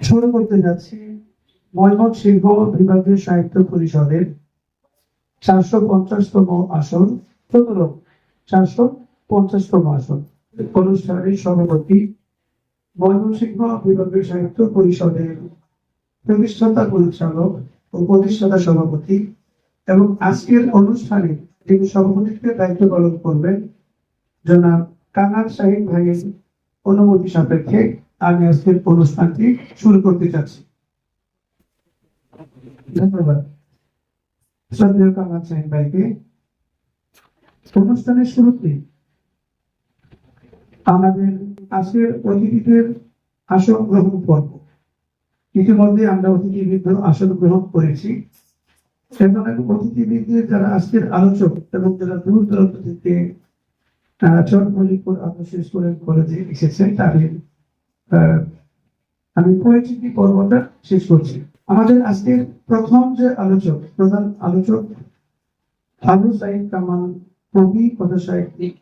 শুরু করতে যাচ্ছি ময়মনসিংহ বিভাগীয় সাহিত্য পরিষদের চারশো পঞ্চাশতম আসন সতেরো চারশো পঞ্চাশতম আসন অনুষ্ঠানের সভাপতি ময়মনসিংহ বিভাগীয় সাহিত্য পরিষদের প্রতিষ্ঠাতা পরিচালক ও প্রতিষ্ঠাতা সভাপতি এবং আজকের অনুষ্ঠানে যিনি সভাপতিত্বের দায়িত্ব পালন করবেন জনাব কানার শাহিন ভাইয়ের অনুমতি সাপেক্ষে আমি আজকের অনুষ্ঠানটি শুরু করতে চাচ্ছি। ধন্যবাদ। শ্রদ্ধেয় অনুষ্ঠানের শুরুতে আমাদের আজকের অতিথিদের আসন গ্রহণ পর্ব। ইতিমধ্যে আমরা অতিথিবৃন্দ আসন গ্রহণ করেছি। এবং অতিথিবৃন্দের যারা আজকের আলোচক এবং যারা দূর দূরান্ত থেকে আদর্শ স্কুলের কলেজে এসেছেন তাদের আমি পরিচিতি পর্বটা শেষ করছি। আমাদের আজকের প্রথম যে আলোচক, প্রধান আলোচক আবু সাইদ কামাল, কবি কথা সাহিত্যিক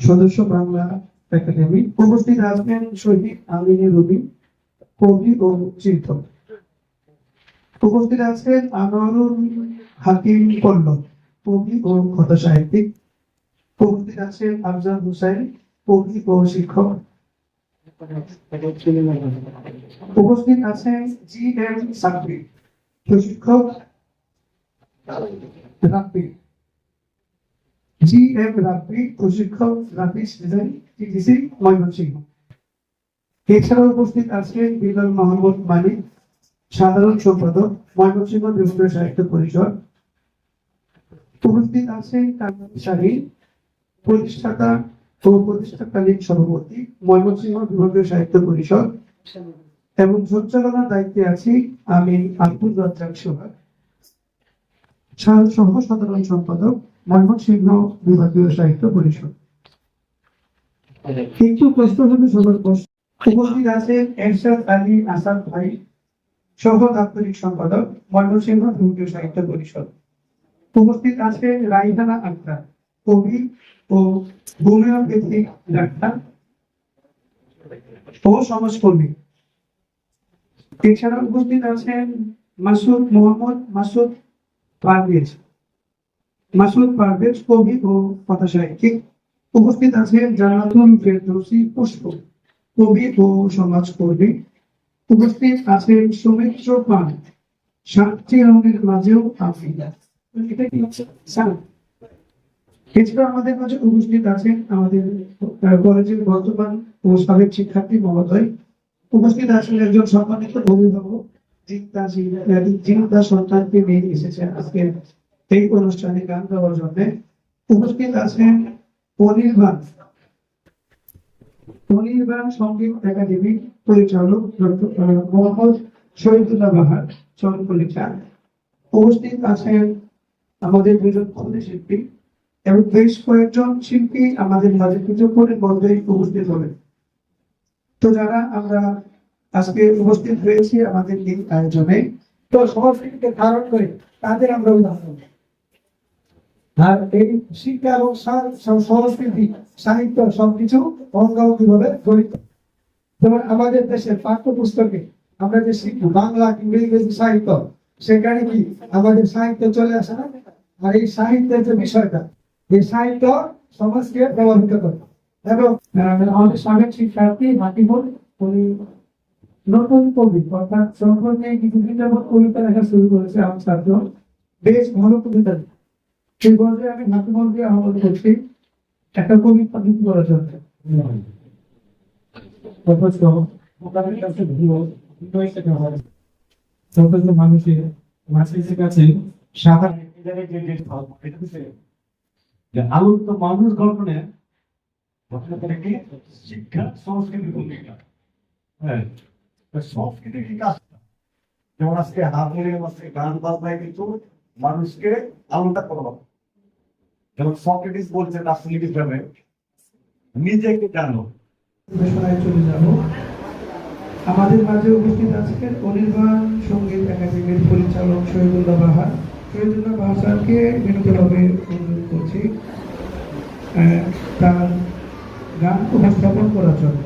সদস্য বাংলা একাডেমি, উপস্থিত আসবেন শহীদ আমিনী রবি, কবি ও চিন্তক। উপস্থিত আছেন আনোয়ারুল হাকিম পল্লব, কবি ও কথা সাহিত্যিক উপস্থিত আছেন আফজাল হুসাইন কবি ও শিক্ষক উপস্থিত জি এম সাকবি প্রশিক্ষক জি এম রাব্বি, প্রশিক্ষক ময়মনসিংহ। এছাড়াও উপস্থিত আছেন বিলাল মাহমুদ মালিক সাধারণ সম্পাদক, ময়মনসিংহ বিভাগীয় সাহিত্য পরিষদ। উপস্থিত কামাল শাহী প্রতিষ্ঠাতা ও সভাপতি ময়মনসিংহ বিভাগীয় সাহিত্য পরিষদ। এবং সঞ্চালনার দায়িত্বে আছি আমি আব্দুল রাজ্জাক সোহাগ। সহ সাধারণ সম্পাদক ময়মনসিংহ বিভাগীয় সাহিত্য পরিষদ। একটু প্রশ্ন হবে সবার প্রশ্ন। উপস্থিত আছেন এরশাদ আলী আসাদ ভাই, সহ দাপ্তরিক সম্পাদক ময়মনসিংহ বিভাগীয় সাহিত্য পরিষদ। উপস্থিত আছেন রাইহানা আক্তার, কবি ও হোমিওপ্যাথিক ডাক্তার ও সমাজকর্মী। এছাড়া উপস্থিত আছেন মাসুদ মোহাম্মদ মাসুদ পারভেজ। মাসুদ পারভেজ কবি ও কথা সাহিত্যিক। উপস্থিত আছেন জানাতুল ফেরদৌসি পুষ্প, কবি ও সমাজকর্মী। উপস্থিত আছেন সৌমিত্র পান সাতটি রঙের মাঝেও আফ্রিকা এটা কি হচ্ছে? এছাড়া আমাদের মাঝে উপস্থিত আছেন আমাদের কলেজের বর্তমান ও সাবেক শিক্ষার্থী মহোদয়। উপস্থিত আছেন একজন সম্মানিত অভিভাবক সন্তানকে নিয়ে এসেছেন আজকে এই অনুষ্ঠানে গান গাওয়ার জন্য। উপস্থিত আছেন অনির্বাণ অনির্বাণ সংগীত একাডেমির পরিচালক মোহাম্মদ শহীদুল্লাহ বাহার চরপলিচা উপস্থিত আছেন আমাদের দুজন শিল্পী এবং বেশ কয়েকজন শিল্পী আমাদের মাঝে কিছুক্ষণের মধ্যেই উপস্থিত হবেন। তো যারা আমরা আজকে উপস্থিত হয়েছি আমাদের এই আয়োজনে, তো সংস্কৃতিকে ধারণ করে তাদের আমরা উদাহরণ। আর এই শিক্ষা এবং সংস্কৃতি সাহিত্য সবকিছু অঙ্গাঙ্গি ভাবে জড়িত। যেমন আমাদের দেশের পাঠ্যপুস্তকে আমরা যে শিখি বাংলা ইংরেজি সাহিত্য, সেখানে কি আমাদের সাহিত্য চলে আসে না? আর এই সাহিত্যের যে বিষয়টা এই সাহিত্য সমাজকে প্রভাবিত করে এবং আমাদের সাবেক শিক্ষার্থী হাতিমুল উনি নতুন কবি অর্থাৎ সম্পর্কে কিছুদিন যাবৎ কবিতা লেখা শুরু করেছে আমার ছাত্র। বেশ ভালো কবিতা। সেই পর্যায়ে আমি হাতিমুলকে আহ্বান করছি একটা কবিতা লিখি করার জন্য। মানুষের মানুষের কাছে সাধারণ যে আলোকিত মানুষ গঠনে শিক্ষা, সংস্কৃতি হ্যাঁ সংস্কৃতি যেমন আজকে হারমোনিয়াম আছে, গান বাজনায় কিন্তু মানুষকে আলোটা করা। যেমন সক্রেটিস বলছে রাজনীতি হিসাবে নিজেকে জানো। চলে যাব। আমাদের মাঝে উপস্থিত আছেন অনির্বাণ সংগীত একাডেমির পরিচালক শহীদুল্লাহ বাহার। এই জন্য ভাষাকে বিনীতভাবে অনুরোধ করছি তার গান উপস্থাপন করার জন্য।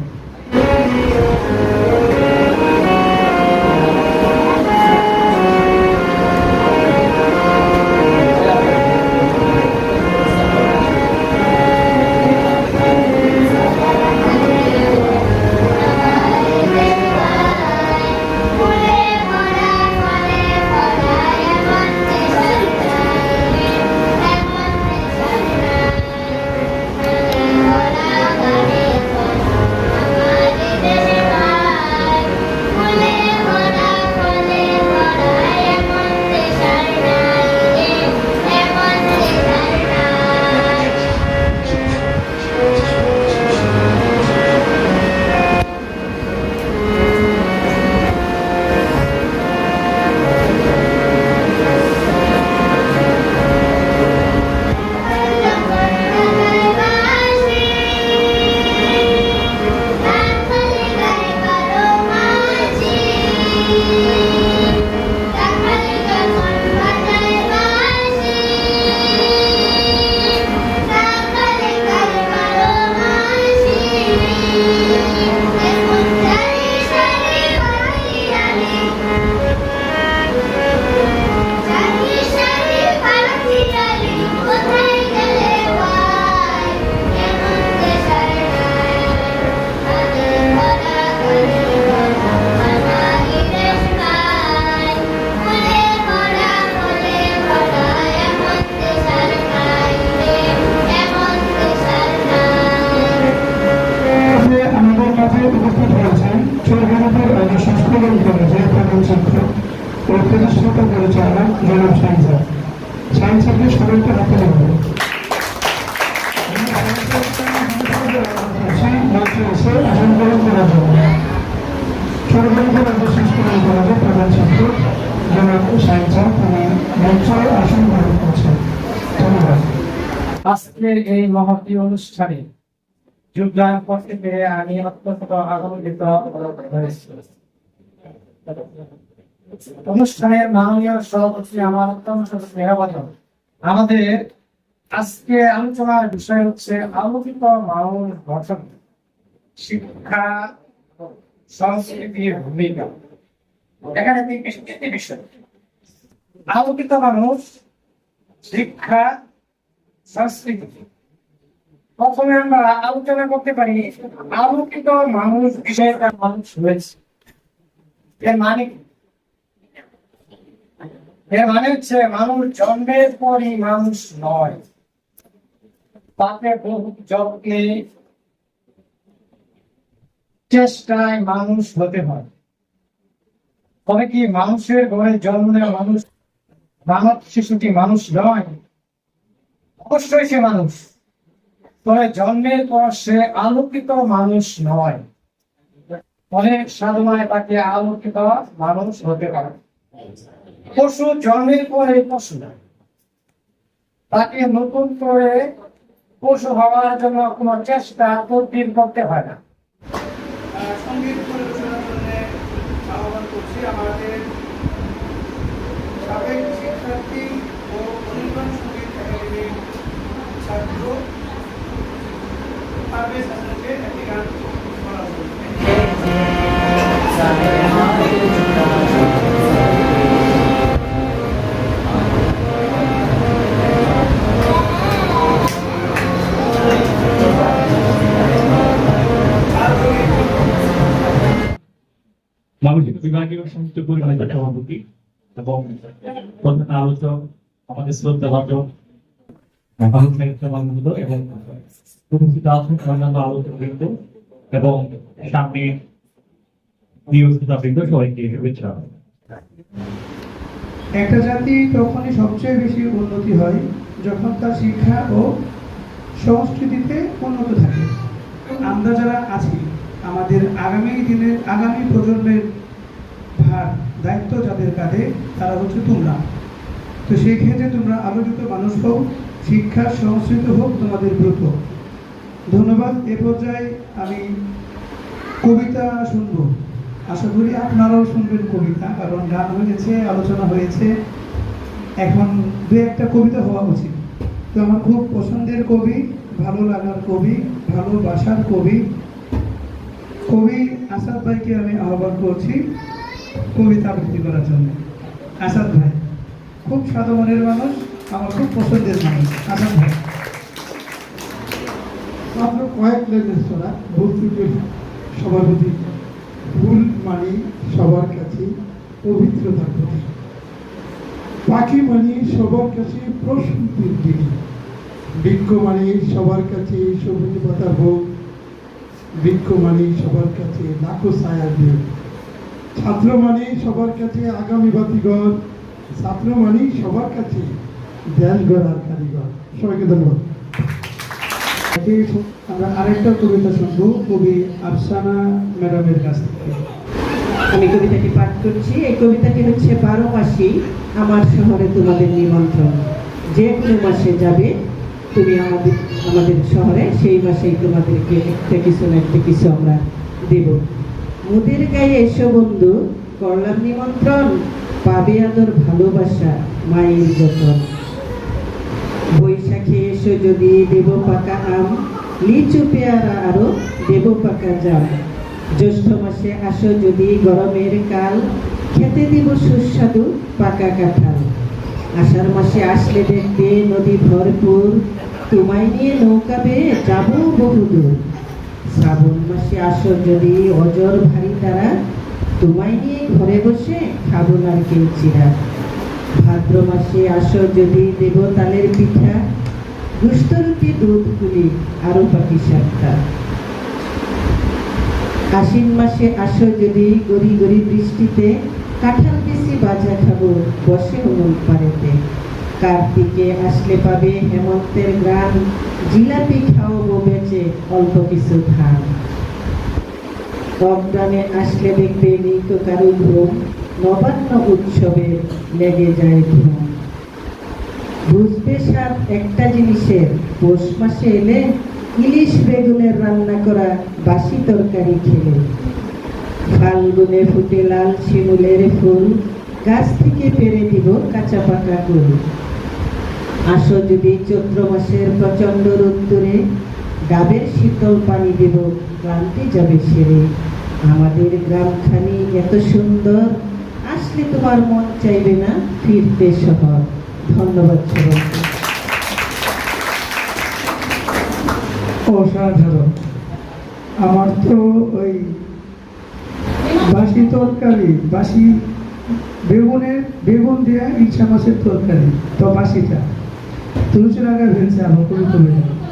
প্রধান আসন গ্রহণ ধন্যবাদ। আজকের এই মহতী অনুষ্ঠানে যোগদান করতে পেরে আমি অত্যন্ত আনন্দিত অনুষ্ঠানের মাননীয় সভাপতি আমার অত্যন্ত স্নেহভাজন আমাদের আজকে আলোচনার বিষয় হচ্ছে আলোকিত মানুষ গঠন। শিক্ষা সংস্কৃতির ভূমিকা। আলোকিত মানুষ শিক্ষা সংস্কৃতি প্রথমে আমরা আলোচনা করতে পারি, আলোকিত মানুষ মানুষ হয়েছে এর মানে এর মানে হচ্ছে মানুষ জন্মের পরই মানুষ নয়। তাকে বহু যত্নে চেষ্টায় মানুষ হতে হয়। তবে কি মানুষের ঘরে জন্ম নেওয়া মানুষ মানব শিশুটি মানুষ নয়? অবশ্যই সে মানুষ। তবে জন্মের পর সে আলোকিত মানুষ নয়। অনেক সাধনায় তাকে আলোকিত মানুষ হতে পারে। পশু জন্মের পরে পশু তাকে নতুন করে পশু হওয়ার জন্য কোনো চেষ্টা তদবির করতে হয় না। বিভাগীয় সংযুক্ত পরিমাণে সভাপতি এবং প্রধান আলোচক, আমাদের শ্রদ্ধা শুভেচ্ছা। একটা জাতি তখনই সবচেয়ে বেশি উন্নতি হয় যখন তার শিক্ষা ও সংস্কৃতিতে উন্নত থাকে। আমরা যারা আছি, আমাদের আগামী দিনের, আগামী প্রজন্মের দায়িত্ব যাদের কাঁধে, তারা হচ্ছে তোমরা। তো সেই ক্ষেত্রে তোমরা আলোচিত মানুষ হোক শিক্ষা সংস্কৃতি হোক, তোমাদের ব্রত ধন্যবাদ। এ পর্যায়ে আমি কবিতা শুনব। আশা করি আপনারাও শুনবেন কবিতা, কারণ গান হয়েছে, আলোচনা হয়েছে। এখন দু একটা কবিতা হওয়া উচিত। তো আমার খুব পছন্দের কবি, ভালো লাগার কবি, ভালোবাসার কবি। কবি আসাদ ভাইকে আমি আহ্বান করছি। কবিতা আবৃত্তি করার জন্য। আসাদ ভাই, খুব সাদা মনের মানুষ, আমার খুব পছন্দের মানুষ। আসাদ ভাই। মাত্র কয়েক লাইনের ছড়া ভর্তুকের সভাপতি, ভুল মানি সবার কাছে পবিত্রতার প্রতীক পাখি মানি সবার কাছে প্রশান্তির দিনী। বৃক্ষ মানি সবার কাছে সবুজ পাতা ভোগ। বৃক্ষ মানি সবার কাছে লাখো ছায়ার দেব ছাত্র মানি সবার কাছে আগামী বাতিঘর। ছাত্র মানি সবার কাছে ধ্যান গড়ার কারিগর। সবাইকে ধন্যবাদ। আমরা আরেকটা কবিতা শুনব, কবি আফসানা ম্যাডামের কাছ থেকে। আমি কবিতাটি পাঠ করছি। এই কবিতাটি হচ্ছে, বারো মাসেই আমার শহরে তোমাদের নিমন্ত্রণ। যে কোনো মাসে যাবে তুমি আমাদের আমাদের শহরে, সেই মাসেই তোমাদেরকে একটা কিছু না একটা কিছু আমরা দেব। মুদের গায়ে এসো বন্ধু, করলাম নিমন্ত্রণ, পাবে আদর ভালোবাসা, মায়ের যতন। বৈশাখে এসো যদি দেব পাকা আম, লিচু, পেয়ারা আরও দেব পাকা জাম। জ্যৈষ্ঠ মাসে আসো যদি গরমের কাল, খেতে দিব সুস্বাদু পাকা কাঁঠাল। আষাঢ় মাসে আসলে দেখবে নদী ভরপুর, তোমায় নিয়ে নৌকা বেয়ে যাব বহুদূর। শ্রাবণ মাসে আসো যদি, অজর ভারী তারা। তোমায় নিয়ে ঘরে বসে খাব নারকেল চিরা। ভাদ্র মাসে আসো যদি দেব তালের পিঠা। গুস্তরুটি দুধ পুলি আরও পাটি সাতটা। আশ্বিন মাসে আসো যদি গড়ি গড়ি বৃষ্টিতে। কাঁঠাল বেশি বাজা খাব, বসে উনুন পাড়েতে। কার্তিকে আসলে পাবে হেমন্তের গ্রাম জিলাপি খাওয়াবো বেচে অল্প কিছু ধান লকডাউনে আসলে দেখবে নেই তো কারও ঘুম, নবান্ন উৎসবে লেগে যায় ধুম বুঝবে স্বাদ একটা জিনিসের, পৌষ মাসে এলে ইলিশ বেগুনের রান্না করা বাসি তরকারি খেলে। ফাল্গুনে ফুটে লাল শিমুলের ফুল, গাছ থেকে পেরে দিব কাঁচা পাকা ফুল আসো যদি চৈত্র মাসের প্রচণ্ড রোদ্দুরে ডাবের শীতল পানি দেব, ক্লান্তি যাবে সেরে। আমাদের গ্রামখানি এত সুন্দর, আসলে তোমার মন চাইবে না ফিরতে শহর। ধন্যবাদ সবাইকে। অসাধারণ। আমার তো ওই বাসি তরকারি, বাসি বেগুনের বেগুন দেওয়া ইচ্ছা মাছের তরকারি, তো বাসিটা। তুলসী লাগা ভেলছে আমার কোনো কমে যাবে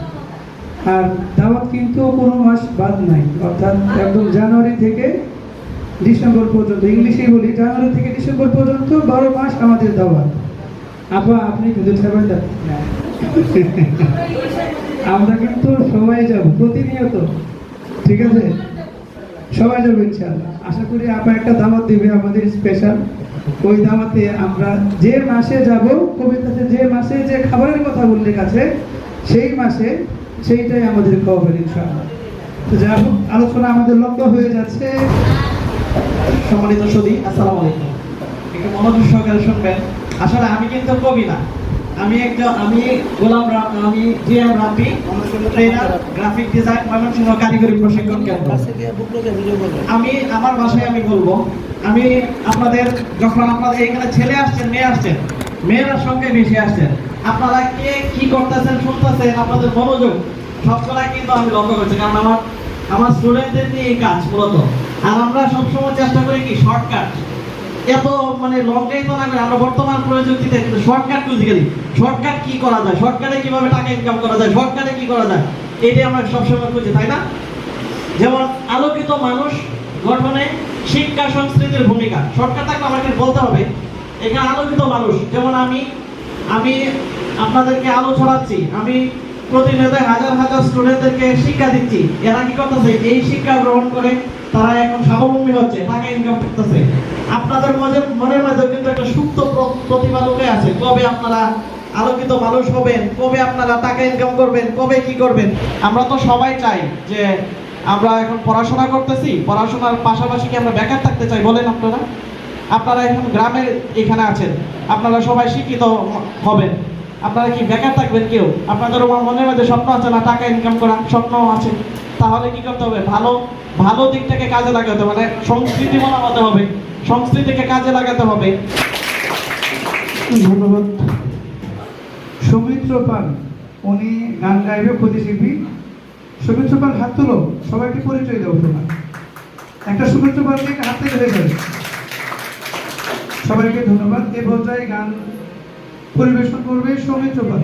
আর দাওয়াত কিন্তু কোনো মাস বাদ নাই। অর্থাৎ একদম জানুয়ারি থেকে ডিসেম্বর পর্যন্ত, ইংলিশেই বলি, জানুয়ারি থেকে ডিসেম্বর পর্যন্ত বারো মাস আমাদের দাওয়াত। আপা, আপনি কিন্তু সেভেন আমরা কিন্তু সবাই যাব, প্রতিনিয়ত। ঠিক আছে? সবাই যাব ইনশাআল্লাহ। আশা করি আপা একটা দাওয়াত দেবে আমাদের স্পেশাল ওই দাওয়াতে আমরা যে মাসে যাব, কবিতাতে যে মাসে যে খাবারের কথা উল্লেখ আছে, সেই মাসে সেইটাই আমাদের খাওয়াবে ইনশাআল্লাহ। তো যাই হোক, আলোচনা আমাদের লক্ষ্য হয়ে যাচ্ছে। সম্মানিত সদী, আসসালামু আলাইকুম। একটু মনোযোগ সহকারে শুনবেন। আসলে আমি কিন্তু কবি না। আমি একজন, আমি গোলাম আমি G M Rafi trainer graphic design Mymensingh কারিগরি প্রশিক্ষণ কেন্দ্র। আমি, আমার ভাষায় আমি বলব, আমি আপনাদের, যখন আপনাদের এখানে ছেলে আসছেন, মেয়ে আসছেন, মেয়েরা সঙ্গে মিশে আসছেন আপনারা কে কি করতেছেন, শুনতেছেন, আপনাদের মনোযোগ সবসময় কিন্তু আমি লক্ষ্য করছি, কারণ আমার আমার স্টুডেন্টদের নিয়ে এই কাজ মূলত। আর আমরা সবসময় চেষ্টা করি কি শর্টকাট এত মানে লং টাইম তো না করে, আমরা বর্তমান প্রযুক্তিতে কিন্তু শর্টকাট খুঁজে গেলি শর্টকাট কি করা যায়? শর্টকাটে কীভাবে টাকা ইনকাম করা যায়? শর্টকাটে কি করা যায়? এটাই আমরা সবসময় খুঁজি, তাই না? যেমন আলোকিত মানুষ গঠনে শিক্ষা সংস্কৃতির ভূমিকা। শর্টকাট থাকলে আমাকে বলতে হবে। এখানে আলোকিত মানুষ, যেমন আমি আমি আপনাদেরকে আলো ছড়াচ্ছি। আমি প্রতিনিয়ত হাজার হাজার স্টুডেন্টদেরকে শিক্ষা দিচ্ছি। এরা কি করতেছে? এই শিক্ষা গ্রহণ করে তারা এখন স্বাবলম্বী হচ্ছে, টাকা ইনকাম করতেছে। আপনাদের মধ্যে মনের মধ্যে কিন্তু একটা সুপ্ত প্র- প্রতিভা লুকে আছে। কবে আপনারা আলোকিত মানুষ হবেন? কবে আপনারা টাকা ইনকাম করবেন? কবে কি করবেন? আমরা তো সবাই চাই যে আমরা এখন পড়াশোনা করতেছি। পড়াশোনার পাশাপাশি কি আমরা বেকার থাকতে চাই বলেন আপনারা? আপনারা এখন গ্রামের এখানে আছেন। আপনারা সবাই শিক্ষিত হবেন। আপনারা কি বেকার থাকবেন কেউ? আপনাদের মনের মধ্যে স্বপ্ন আছে না, টাকা ইনকাম করা স্বপ্নও আছে। তাহলে কি করতে হবে? ভালো ভালো দিকটাকে কাজে লাগাতে মানে সংস্কৃতি বানাতে হবে। সংস্কৃতিকে কাজে লাগাতে হবে। ধন্যবাদ। সৌমিত্র পাল উনি গান গাইবে প্রতিশিল্পী সৌমিত্র পাল হাত তুলো। সবাইকে পরিচয় দেবো তোমার। একটা সৌমিত্র পালকে হাত যাবে সবাইকে ধন্যবাদ। এ পর্যায়ে গান পরিবেশন করবে সৌমিত্র পাল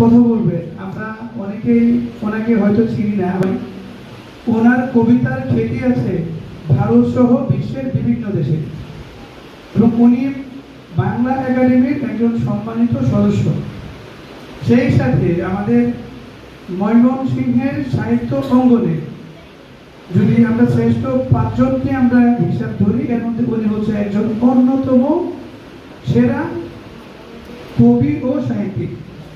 কথা বলবে। আমরা অনেকেই ওনাকে হয়তো চিনি না ওনার কবিতার খ্যাতি আছে ভারত সহ বিশ্বের বিভিন্ন দেশে। এবং উনি বাংলা একাডেমির একজন সম্মানিত সদস্য। সেই সাথে আমাদের ময়মনসিংহের সাহিত্য অঙ্গনে যদি আমরা শ্রেষ্ঠ পাঁচজনকে আমরা হিসাব ধরি, এর মধ্যে উনি হচ্ছে একজন অন্যতম সেরা কবি ও সাহিত্যিক।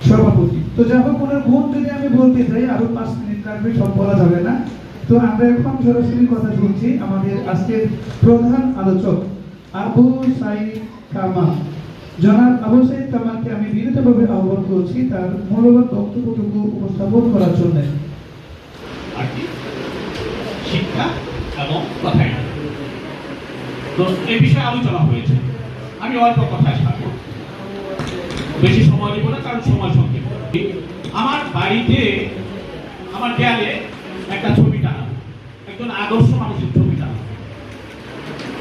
সভাপতি। তো যাই হোক, ওনার যদি আমি বলতে চাই আরও পাঁচ মিনিট কাটবে সব বলা যাবে না। তো আমরা এখন সরাসরি কথা শুনছি আমাদের আজকের প্রধান আলোচক, আবু সাইদ কামাল। জনাব আবু সাইদ কামালকে আমি বিনীতভাবে আহ্বান করছি তার মূল্যবান বক্তব্যটুকু উপস্থাপন করার জন্য। শিক্ষা এবং কথাই তো এই বিষয়ে আলোচনা হয়েছে। আমি অল্প কথায় থাকব বেশি সময় দেবো না, কারণ সময় সংক্ষেপ। আমার বাড়িতে, আমার দেয়ালে একটা ছবি টানা। একজন আদর্শ মানুষের ছবি টানা।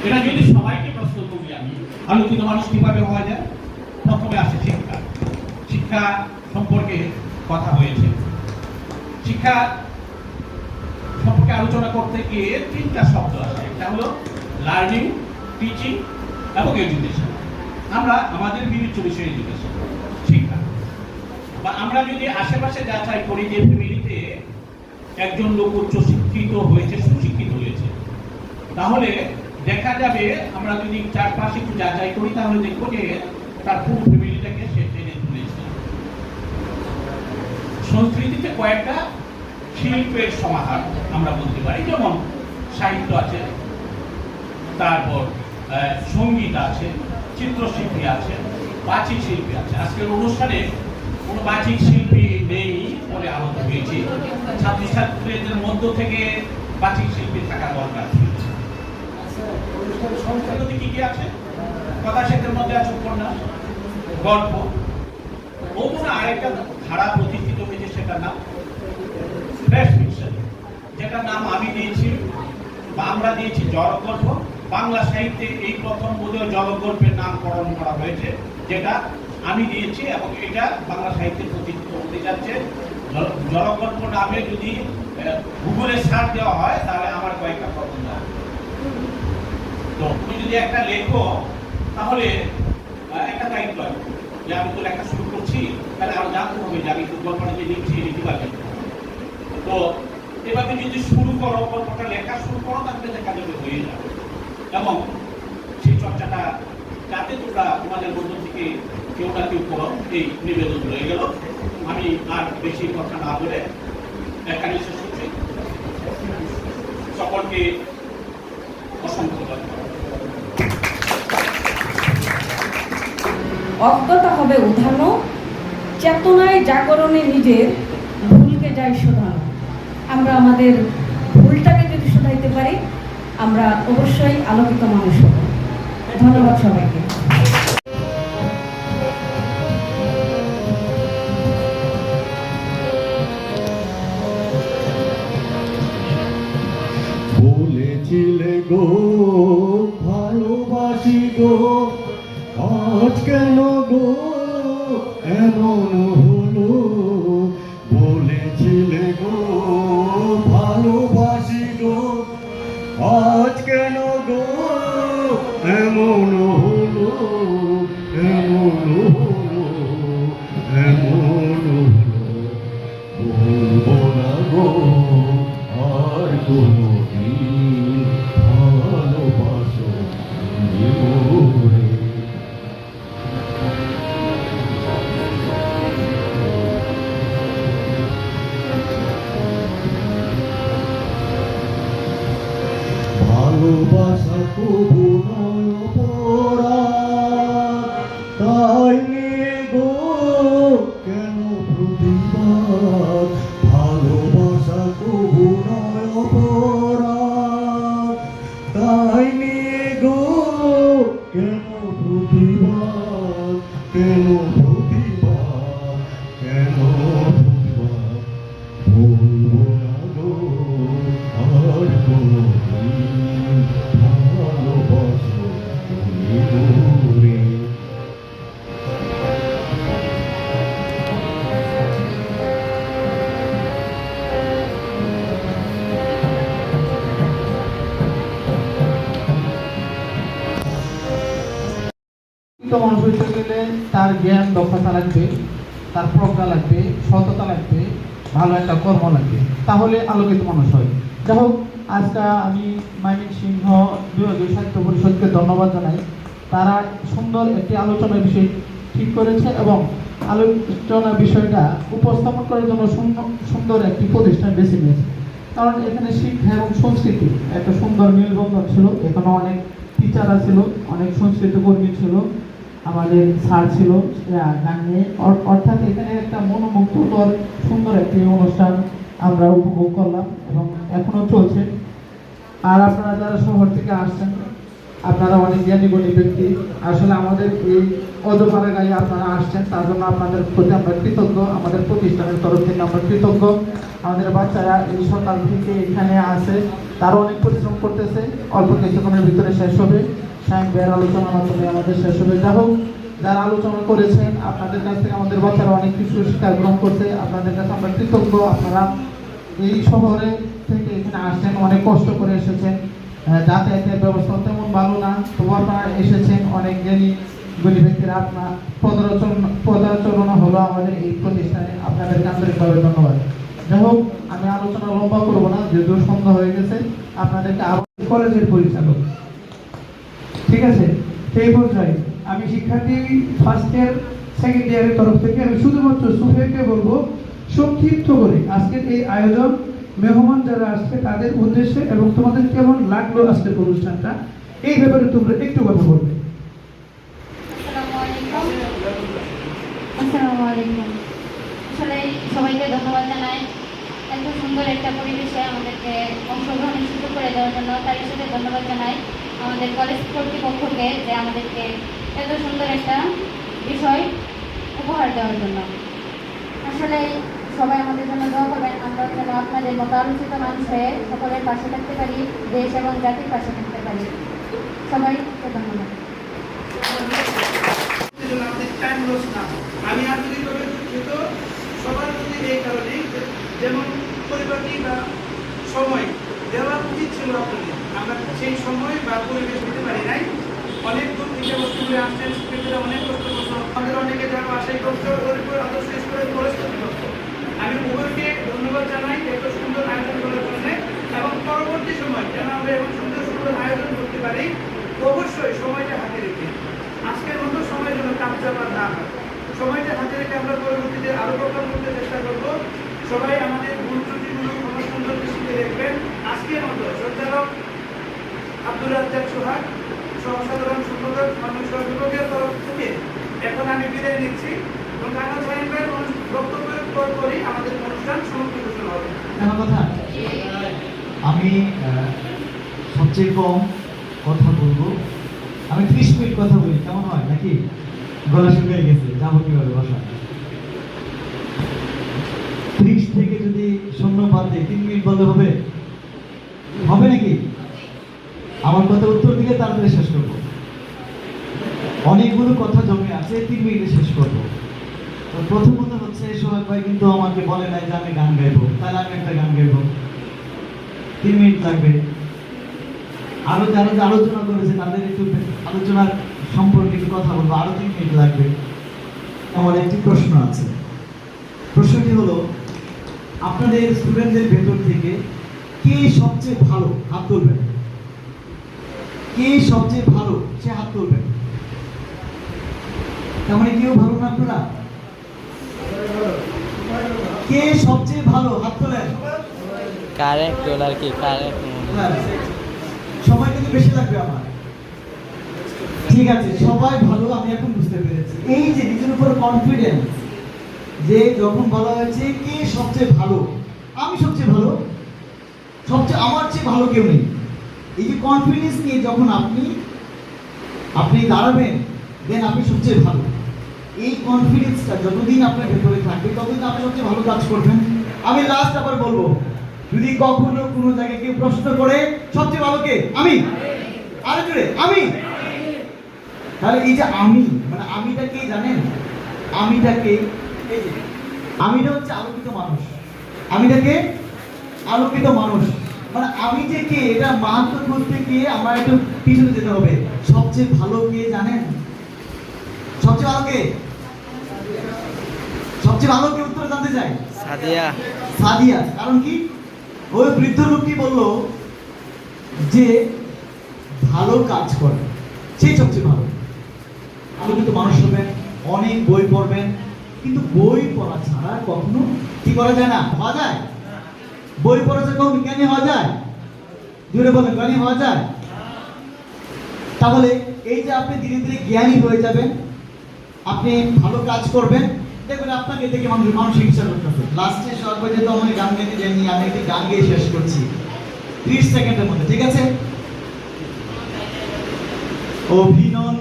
এটা যদি সবাইকে প্রশ্ন করি আমি আলোচিত মানুষ কীভাবে হওয়া যায়? প্রথমে আসে শিক্ষা। শিক্ষা সম্পর্কে কথা হয়েছে। শিক্ষা সম্পর্কে আলোচনা করতে গিয়ে তিনটা শব্দ আছে একটা হলো লার্নিং টিচিং এবং এডুকেশন আমরা আমাদের বিবেচ্য বিষয় এডুকেশন শিক্ষা বা আমরা যদি আশেপাশে যাচাই করি যে ফ্যামিলিতে একজন লোক উচ্চ শিক্ষিত হয়েছে, সুশিক্ষিত হয়েছে, তাহলে দেখা যাবে আমরা যদি চারপাশে একটু যাচাই করি, তাহলে দেখব যে তার পুরো ফ্যামিলিটাকে সে টেনে তুলেছে। সংস্কৃতিতে কয়েকটা শিল্পের সমাহার আমরা বলতে পারি। যেমন সাহিত্য আছে, তারপর সংগীত আছে চিত্রশিল্পী আছে বাচিক শিল্পী আছে আজকের অনুষ্ঠানে কোনো বাচিক শিল্পী নেই বলে আহত হয়েছি ছাত্রছাত্রীদের মধ্য থেকে বাচিক শিল্পী থাকা দরকার। সংস্কৃতি কি কি আছে? কথা সেটার মধ্যে আছে উপন্যাস, গল্প। ওপরে আরেকটা ধারা প্রতিষ্ঠিত হয়েছে সেটার নাম ফ্রেশ ফিকশন যেটার নাম আমি দিয়েছি বা আমরা দিয়েছি জড়গল্প বাংলা সাহিত্যে এই প্রথম বোধহয় জড়গল্পের নামকরণ করা হয়েছে, যেটা আমি দিয়েছি এবং এটা বাংলা সাহিত্যের প্রতিষ্ঠিত হতে যাচ্ছে। জল- জড়গল্প নামে যদি গুগলে সার দেওয়া হয়, তাহলে আমার কয়েকটা হবে তো, তুমি যদি একটা লেখো, তাহলে একটা দায়িত্ব যে আমি তো লেখা শুরু করছি, তাহলে আরও জানতে হবে যে আমি গল্পটা যে লিখছি লিখতে পারবে তো এভাবে যদি শুরু করো, গল্পটা লেখা শুরু করো, তাহলে দেখা যাবে হয়ে যাবে। এবং সেই চর্চাটা যাতে তোমরা তোমাদের মধ্য থেকে কেউ না কেউ করো এই নিবেদন রয়ে গেল। আমি আর বেশি কথা না বলে এখানে শেষ সকলকে অসংখ্য অজ্ঞতা হবে উধানো চেতনায় জাগরণে নিজের ভুলকে যাই শোধানো। আমরা আমাদের ভুলটাকে যদি শোধাইতে পারি আমরা অবশ্যই আলোকিত মানুষ হব। ধন্যবাদ সবাইকে। বলেছিলে গো ভালোবাসি গো কেন গো এমন আর শিক্ষিত মানুষ হইতে গেলে তার জ্ঞান, দক্ষতা লাগবে, তার প্রজ্ঞা লাগবে, সততা লাগবে, ভালো একটা কর্ম লাগবে। তাহলে আলোকিত মানুষ হয়। যাই হোক, আজকে আমি মাইমিন সিংহ বিভাগীয় সাহিত্য পরিষদকে ধন্যবাদ জানাই। তারা সুন্দর একটি আলোচনার বিষয় ঠিক করেছে এবং আলোচনা বিষয়টা উপস্থাপন করার জন্য সুন্দর- সুন্দর একটি প্রতিষ্ঠান বেছে নিয়েছে। কারণ এখানে শিক্ষা এবং সংস্কৃতি একটা সুন্দর মেলবন্ধন ছিল। এখানে অনেক টিচাররা ছিল, অনেক সংস্কৃত কর্মী ছিল। আমাদের স্যার ছিল গান নিয়ে অর্থাৎ এখানে একটা মনোমুগ্ধকর, সুন্দর একটি অনুষ্ঠান আমরা উপভোগ করলাম এবং এখনও চলছে। আর আপনারা যারা শহর থেকে আসছেন, আপনারা অনেক জ্ঞানী গুণী ব্যক্তি। আসলে আমাদের এই অজপাড়া গায়ে আপনারা আসছেন, তার জন্য আপনাদের প্রতি আমরা কৃতজ্ঞ। আমাদের প্রতিষ্ঠানের তরফ থেকে আমরা কৃতজ্ঞ। আমাদের বাচ্চারা এই সকাল থেকে এখানে আসে। তারা অনেক পরিশ্রম করতেছে। অল্প কিছুক্ষণের ভিতরে শেষ হবে। সাহেব আলোচনার মাধ্যমে আমাদের শেষ হবে। যা হোক যারা আলোচনা করেছেন আপনাদের কাছ থেকে আমাদের বাচ্চারা অনেক কিছু শিক্ষা গ্রহণ করছে। আপনাদের কাছে আমরা কৃতজ্ঞ। আপনারা এই শহরে থেকে এখানে আসছেন অনেক কষ্ট করে এসেছেন। আহ, যাতায়াতের ব্যবস্থা তেমন ভালো না। তবু আপনারা এসেছেন অনেক জ্ঞানী গুণী ব্যক্তিরা আপনার পদালোচনা পদালোচনা হলো আমাদের এই প্রতিষ্ঠানে। আপনাদেরকে আন্তরিকভাবে ধন্যবাদ। যাই হোক আমি আলোচনা লম্বা করব না যেহেতু সন্ধ্যা হয়ে গেছে। আপনাদেরকে আরও কলেজের পরিচালক ঠিক আছে? সেই পর্যায়ে আমি শিক্ষার্থী ফার্স্ট ইয়ার সেকেন্ড ইয়ারের তরফ থেকে আমি শুধুমাত্র সুফেকে বলব, সংক্ষিপ্ত করে আজকের এই আয়োজন মেহমান যারা আসছে, তাদের উদ্দেশ্যে এবং তোমাদের কেমন লাগল আজকের অনুষ্ঠানটা? এই ব্যাপারে তোমরা একটু কথা বলবে। সবাইকে ধন্যবাদ জানাই এত সুন্দর একটা পরিবেশে আমাদেরকে অংশগ্রহণের সুযোগ করে দেওয়ার জন্য। তার সাথে ধন্যবাদ জানাই। আমাদের কলেজ কর্তৃপক্ষকে যে আমাদেরকে এত সুন্দর একটা বিষয় উপহার দেওয়ার জন্য। আসলে সবাই আমাদের জন্য দোয়া করবেন। আমরা যেন আপনাদের মতো আলোচিত মানুষ হয়ে সকলের পাশে থাকতে পারি, দেশ এবং জাতির পাশে থাকতে পারি। সবাইকে ধন্যবাদ আমি দুঃখিত। সবার প্রতি এই কারণে যেমন পরিপাটি বা সময় দেওয়া উচিত ছিল আপনাদের। আমরা সেই সময় বা পরিবেশ দিতে পারি নাই। অনেক দূর থেকে বস্তু করে আসছেন শিক্ষার্থীরা অনেক কষ্ট করছে। আমাদের অনেকে যারা বাসায় কষ্ট করে করে আদর্শ স্কুলের কলেজ কর্তৃপক্ষ আমি উভয়কে ধন্যবাদ জানাই এত সুন্দর আয়োজন করার জন্য এবং পরবর্তী সময় যেন আমরা এমন সুন্দর সুন্দর আয়োজন করতে পারি, অবশ্যই সময়টা হাতে রেখে। আজকের মতো সময় যেন কাপ চাপা না হয়। সময়টা হাতে রেখে আমরা পরবর্তীতে আরও প্রোগ্রাম করতে চেষ্টা করব। সবাই আমাদের ভুল ত্রুটিগুলো ক্ষমা সুন্দর দৃষ্টিতে দেখবেন। আজকের মতো সঞ্চালক আব্দুল রাজ্জাক সোহাগ, সহসাধারণ সম্পাদক মানুষ বিভাগের তরফ থেকে এখন আমি বিদায় নিচ্ছি। এবং কানা সাহেবের বক্তব্যের পর পরই আমাদের অনুষ্ঠান সমাপ্তি ঘোষণা হবে। কথা? আমি সবচেয়ে কম কথা বলব। আমি ত্রিশ মিনিট কথা বলি, কেমন হয়? নাকি? গলা শুকিয়ে গেছে, যাব কীভাবে বাসা ত্রিশ থেকে যদি শূন্য বাদ দিই, তিন মিনিট বললে হবে? হবে নাকি? আমার কথা উত্তর দিলে তাড়াতাড়ি শেষ করব। অনেকগুলো কথা জমে আছে, তিন মিনিটে শেষ করব। প্রথমত হচ্ছে, সোহাগ ভাই কিন্তু আমাকে বলে নাই যে আমি গান গাইবো। তাহলে আমি একটা গান গাইবো। তিন মিনিট লাগবে। আরও যারা যে আলোচনা করেছে, তাদের একটু আলোচনার সম্পর্কে একটু কথা বলব। আরও তিন মিনিট লাগবে। আমার একটি প্রশ্ন আছে। প্রশ্নটি হলো, আপনাদের স্টুডেন্টদের ভেতর থেকে কে সবচেয়ে ভালো? হাত তুলবেন। কে সবচেয়ে ভালো সে হাত তুলবেন তার মানে কেউ ভালো না আপনারা কে সবচেয়ে ভালো হাত তোলেন? কারেক্ট ডলার কি কারেক্ট হ্যাঁ। সময় কিন্তু বেশি লাগবে আমার। ঠিক আছে সবাই ভালো আমি এখন বুঝতে পেরেছি। এই যে নিজের উপর কনফিডেন্স যে যখন বলা হয়েছে কে সবচেয়ে ভালো আমি সবচেয়ে ভালো সবচেয়ে আমার চেয়ে ভালো কেউ নেই। এই যে কনফিডেন্স নিয়ে যখন আপনি আপনি দাঁড়াবেন দেন আপনি সবচেয়ে ভালো। এই কনফিডেন্সটা যতদিন আপনার ভেতরে থাকবে, ততদিন আপনি সবচেয়ে ভালো কাজ করবেন। আমি লাস্ট আবার বলব, যদি কখনো কোনো জায়গায় কেউ প্রশ্ন করে, সবচেয়ে ভালো কে? আমি। আরে জুড়ে আমি। তাহলে এই যে আমি মানে আমিটা কে জানেন? আমিটা কে? এই যে, আমিটা হচ্ছে আলোকিত মানুষ। আমিটাকে আলোকিত মানুষ। মানে আমি যে কে এটা মাহাত্ম খুঁজতে গিয়ে আমার একটু পিছনে যেতে হবে। সবচেয়ে ভালো কে জানেন? সবচেয়ে ভালো কে? সবচেয়ে ভালো কে উত্তর জানতে চাই? সাদিয়া। সাদিয়া। কারণ কি? ওই বৃদ্ধ লোকটি বলল? যে ভালো কাজ করে। সেই সবচেয়ে ভালো। আলোকিত মানুষ হবেন অনেক বই পড়বেন কিন্তু বই পড়া ছাড়া কখনো কি করা যায় না? হওয়া যায়? বই পড়া ছাড়া কখনো জ্ঞানী হওয়া যায়? জুড়ে বলেন, জ্ঞানী হওয়া যায়? তাহলে এই যে আপনি ধীরে ধীরে জ্ঞানী হয়ে যাবেন, আপনি ভালো কাজ করবেন, দেখবেন আপনাকে দেখে মানুষ মানুষ হিংসা করতেছে লাস্টে সর্বজে তো আমি গান গাইতে যাইনি আমি একটি গান গেয়ে শেষ করছি। ত্রিশ সেকেন্ডের মধ্যে, ঠিক আছে? অভিনন্দন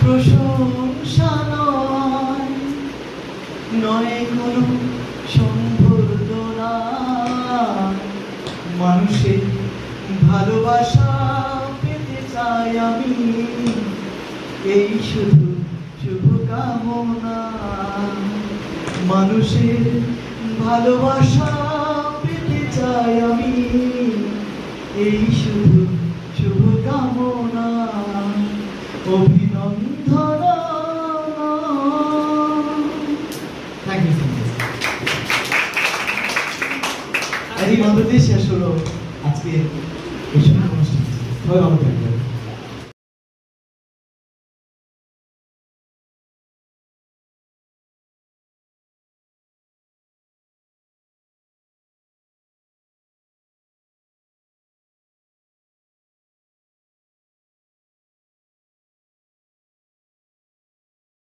প্রশংসা নয় কোনো সম্বর্ধনা মানুষের ভালোবাসা পেতে চাই আমি। এই শুধু শুভকামনা। মানুষের ভালোবাসা পেতে চাই আমি। এই শুধু শুভকামনা। অভিনন্দন মন্ত্র দিয়ে শেষ হলো আজকে এই অনুষ্ঠান থাকবেন